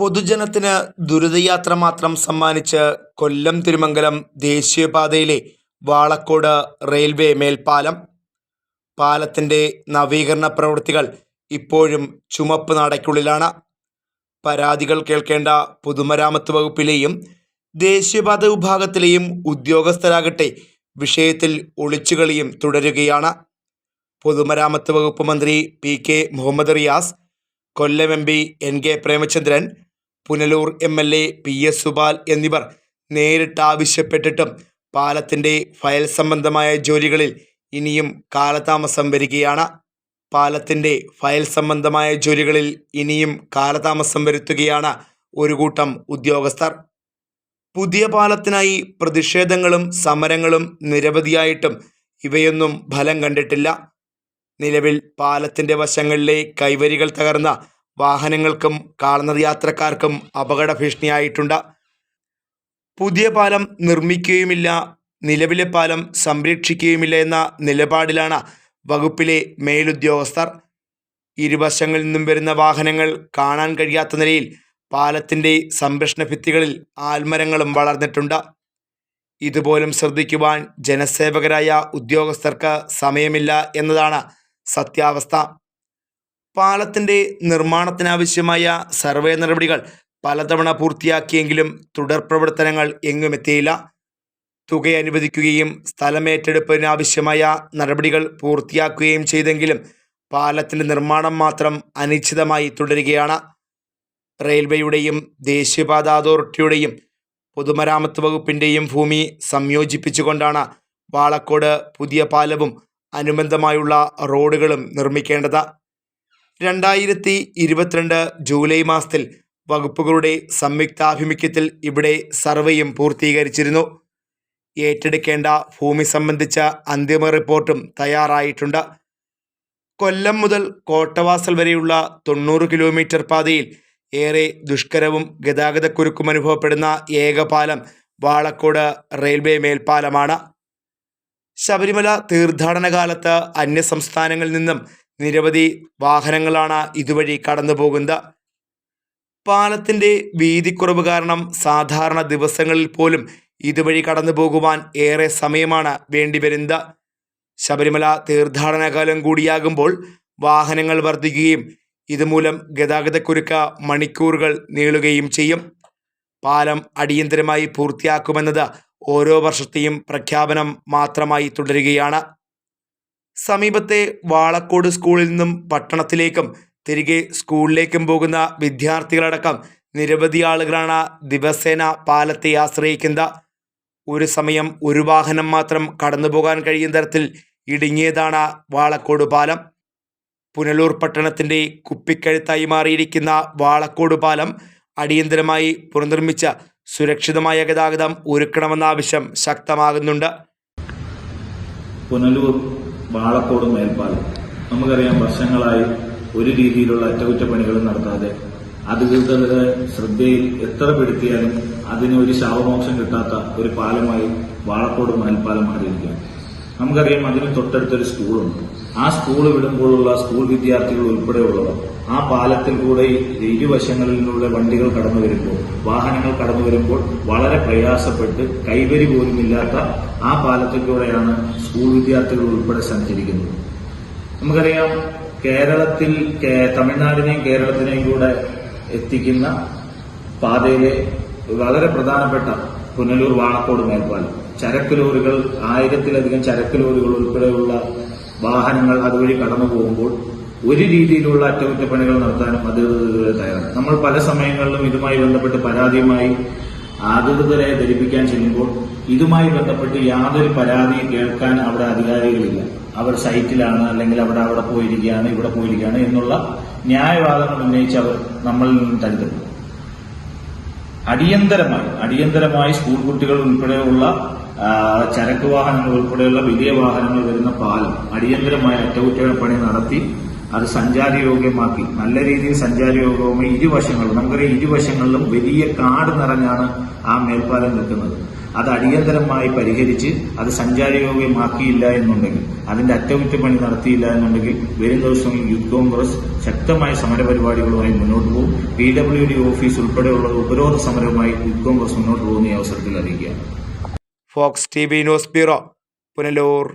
പൊതുജനത്തിന് ദുരിതയാത്ര മാത്രം സമ്മാനിച്ച് കൊല്ലം തിരുമംഗലം ദേശീയപാതയിലെ വാളക്കോട് റെയിൽവേ മേൽപ്പാലം. പാലത്തിന്റെ നവീകരണ പ്രവൃത്തികൾ ഇപ്പോഴും ചുമപ്പ് നാടയ്ക്കുള്ളിലാണ്. പരാതികൾ കേൾക്കേണ്ട പൊതുമരാമത്ത് വകുപ്പിലെയും ദേശീയപാത വിഭാഗത്തിലെയും ഉദ്യോഗസ്ഥരാകട്ടെ വിഷയത്തിൽ ഒളിച്ചുകളിയും തുടരുകയാണ്. പൊതുമരാമത്ത് വകുപ്പ് മന്ത്രി P K Muhammad Riyas Kollam M P N K Premachandran Punalur M L A P S Supal എന്നിവർ നേരിട്ട് ആവശ്യപ്പെട്ടിട്ടും പാലത്തിന്റെ ഫയൽ സംബന്ധമായ ജോലികളിൽ ഇനിയും കാലതാമസം വരികയാണ്. പാലത്തിന്റെ ഫയൽ സംബന്ധമായ ജോലികളിൽ ഇനിയും കാലതാമസം വരുത്തുകയാണ് ഒരു കൂട്ടം ഉദ്യോഗസ്ഥർ. പുതിയ പാലത്തിനായി പ്രതിഷേധങ്ങളും സമരങ്ങളും നിരവധിയായിട്ടും ഇവയൊന്നും ഫലം കണ്ടിട്ടില്ല. നിലവിൽ പാലത്തിന്റെ വശങ്ങളിലെ കൈവരികൾ തകർന്ന വാഹനങ്ങൾക്കും കാൽനട യാത്രക്കാർക്കും അപകട ഭീഷണിയായിട്ടുണ്ട് പുതിയ പാലം നിർമ്മിക്കുകയുമില്ല. നിലവിലെ പാലം സംരക്ഷിക്കുകയുമില്ല എന്ന നിലപാടിലാണ് വകുപ്പിലെ മേലുദ്യോഗസ്ഥർ. ഇരുവശങ്ങളിൽ നിന്നും വരുന്ന വാഹനങ്ങൾ കാണാൻ കഴിയാത്ത നിലയിൽ പാലത്തിന്റെ സംരക്ഷണ ഭിത്തികളിൽ ആൽമരങ്ങളും വളർന്നിട്ടുണ്ട്. ഇതുപോലും ശ്രദ്ധിക്കുവാൻ ജനസേവകരായ ഉദ്യോഗസ്ഥർക്ക് സമയമില്ല എന്നതാണ് സത്യാവസ്ഥ. പാലത്തിന്റെ നിർമ്മാണത്തിനാവശ്യമായ സർവേ നടപടികൾ പലതവണ പൂർത്തിയാക്കിയെങ്കിലും തുടർ പ്രവർത്തനങ്ങൾ എങ്ങും എത്തിയില്ല. തുക അനുവദിക്കുകയും സ്ഥലമേറ്റെടുപ്പിനാവശ്യമായ നടപടികൾ പൂർത്തിയാക്കുകയും ചെയ്തെങ്കിലും പാലത്തിന്റെ നിർമ്മാണം മാത്രം അനിശ്ചിതമായി തുടരുകയാണ്. റെയിൽവേയുടെയും ദേശീയപാത അതോറിറ്റിയുടെയും പൊതുമരാമത്ത് വകുപ്പിന്റെയും ഭൂമി സംയോജിപ്പിച്ചുകൊണ്ടാണ് വാളക്കോട് പുതിയ പാലവും അനുബന്ധമായുള്ള റോഡുകളും നിർമ്മിക്കേണ്ടത്. രണ്ടായിരത്തി ഇരുപത്തിരണ്ട് ജൂലൈ മാസത്തിൽ വകുപ്പുകളുടെ സംയുക്താഭിമുഖ്യത്തിൽ ഇവിടെ സർവേയും പൂർത്തീകരിച്ചിരുന്നു. ഏറ്റെടുക്കേണ്ട ഭൂമി സംബന്ധിച്ച അന്തിമ റിപ്പോർട്ടും തയ്യാറായിട്ടുണ്ട്. കൊല്ലം മുതൽ കോട്ടവാസൽ വരെയുള്ള തൊണ്ണൂറ് കിലോമീറ്റർ പാതയിൽ ഏറെ ദുഷ്കരവും ഗതാഗതക്കുരുക്കും അനുഭവപ്പെടുന്ന ഏക പാലം വാളക്കോട് റെയിൽവേ മേൽപ്പാലമാണ്. ശബരിമല തീർത്ഥാടന കാലത്ത് അന്യസംസ്ഥാനങ്ങളിൽ നിന്നും നിരവധി വാഹനങ്ങളാണ് ഇതുവഴി കടന്നു പോകുന്നത് പാലത്തിന്റെ വീതിക്കുറവ് കാരണം സാധാരണ ദിവസങ്ങളിൽ പോലും ഇതുവഴി കടന്നു പോകുവാൻ ഏറെ സമയമാണ് വേണ്ടിവരുന്നത് ശബരിമല തീർത്ഥാടനകാലം കൂടിയാകുമ്പോൾ വാഹനങ്ങൾ വർദ്ധിക്കുകയും ഇതുമൂലം ഗതാഗതക്കുരുക്ക മണിക്കൂറുകൾ നീളുകയും ചെയ്യും. പാലം അടിയന്തരമായി പൂർത്തിയാക്കുമെന്നത് ഓരോ വർഷത്തെയും പ്രഖ്യാപനം മാത്രമായി തുടരുകയാണ്. സമീപത്തെ വാളക്കോട് സ്കൂളിൽ നിന്നും പട്ടണത്തിലേക്കും തിരികെ സ്കൂളിലേക്കും പോകുന്ന വിദ്യാർത്ഥികളടക്കം നിരവധി ആളുകളാണ് ദിവസേന പാലത്തെ ആശ്രയിക്കുന്നത്. ഒരു സമയം ഒരു വാഹനം മാത്രം കടന്നു പോകാൻ കഴിയുന്ന തരത്തിൽ ഇടുങ്ങിയതാണ് വാളക്കോട് പാലം. പുനലൂർ പട്ടണത്തിന്റെ കുപ്പിക്കഴുത്തായി മാറിയിരിക്കുന്ന വാളക്കോട് പാലം അടിയന്തരമായി പുനർനിർമ്മിച്ച സുരക്ഷിതമായ ഗതാഗതം ഒരുക്കണമെന്ന ആവശ്യം ശക്തമാകുന്നുണ്ട്. പുനലൂർ വാളക്കോട് മേൽപ്പാലം. നമുക്കറിയാം വർഷങ്ങളായി ഒരു രീതിയിലുള്ള അറ്റകുറ്റപ്പണികളും നടത്താതെ അധികൃതരുടെ ശ്രദ്ധയിൽ എത്ര പെടുത്തിയാലും അതിന് ഒരു ശാപമോക്ഷം കിട്ടാത്ത ഒരു പാലമായി വാളക്കോട് മേൽപ്പാലം മാറിയിരിക്കുകയാണ്. നമുക്കറിയാം അതിന് തൊട്ടടുത്തൊരു സ്കൂളുണ്ട്. ആ സ്കൂൾ വിടുമ്പോഴുള്ള സ്കൂൾ വിദ്യാർത്ഥികൾ ഉൾപ്പെടെയുള്ളവർ ആ പാലത്തിൽ കൂടെ ഇരുവശങ്ങളിലൂടെ വണ്ടികൾ കടന്നു വരുമ്പോൾ വാഹനങ്ങൾ കടന്നു വരുമ്പോൾ വളരെ പ്രയാസപ്പെട്ട് കൈവരി പോലുമില്ലാത്ത ആ പാലത്തിലൂടെയാണ് സ്കൂൾ വിദ്യാർത്ഥികൾ ഉൾപ്പെടെ സഞ്ചരിക്കുന്നത്. നമുക്കറിയാം കേരളത്തിൽ തമിഴ്നാടിനെയും കേരളത്തിനെയും കൂടെ എത്തിക്കുന്ന പാതയിലെ വളരെ പ്രധാനപ്പെട്ട പുനലൂർ വാണക്കോട് മേൽപ്പാലം. ചരക്ക് ലോറികൾ ആയിരത്തിലധികം ചരക്ക് ലോറികൾ ഉൾപ്പെടെയുള്ള വാഹനങ്ങൾ അതുവഴി കടന്നു പോകുമ്പോൾ ഒരു രീതിയിലുള്ള അറ്റകുറ്റപ്പണികൾ നടത്താനും അധികൃതരെ തയ്യാറാണ്. നമ്മൾ പല സമയങ്ങളിലും ഇതുമായി ബന്ധപ്പെട്ട് പരാതിയുമായി അധികൃതരെ ധരിപ്പിക്കാൻ ചെല്ലുമ്പോൾ ഇതുമായി ബന്ധപ്പെട്ട് യാതൊരു പരാതിയും കേൾക്കാൻ അവിടെ അധികാരികളില്ല. അവർ സൈറ്റിലാണ് അല്ലെങ്കിൽ അവിടെ അവിടെ പോയിരിക്കുകയാണ് ഇവിടെ പോയിരിക്കുകയാണ് എന്നുള്ള ന്യായവാദങ്ങൾ ഉന്നയിച്ച് അവർ നമ്മളിൽ നിന്ന് തരുത്തുന്നു അടിയന്തരമായി അടിയന്തരമായി സ്കൂൾ കുട്ടികൾ ഉൾപ്പെടെയുള്ള ചരക്ക് വാഹനങ്ങൾ ഉൾപ്പെടെയുള്ള വലിയ വാഹനങ്ങൾ വരുന്ന പാലം അടിയന്തരമായി അറ്റകുറ്റപ്പണി നടത്തി അത് സഞ്ചാരയോഗ്യമാക്കി. നല്ല രീതിയിൽ സഞ്ചാരയോഗ്യമായി ഇരുവശങ്ങളും നമുക്കറിയാം ഇരുവശങ്ങളിലും വലിയ കാട് നിറഞ്ഞാണ് ആ മേൽപ്പാലം നിൽക്കുന്നത്. അത് അടിയന്തരമായി പരിഹരിച്ച് അത് സഞ്ചാരയോഗ്യമാക്കിയില്ല എന്നുണ്ടെങ്കിൽ അതിന്റെ അറ്റകുറ്റപ്പണി നടത്തിയില്ല എന്നുണ്ടെങ്കിൽ വരും ദിവസങ്ങളിൽ യൂത്ത് കോൺഗ്രസ് ശക്തമായ സമരപരിപാടികളുമായി മുന്നോട്ട് പോകും. പി ഡബ്ല്യു ഡി ഓഫീസ് ഉൾപ്പെടെയുള്ള ഉപരോധ സമരവുമായി യൂത്ത് കോൺഗ്രസ് മുന്നോട്ട് പോകുന്ന ഈ അവസരത്തിൽ അറിയിക്കുക. Fox T V news bureau Punalur.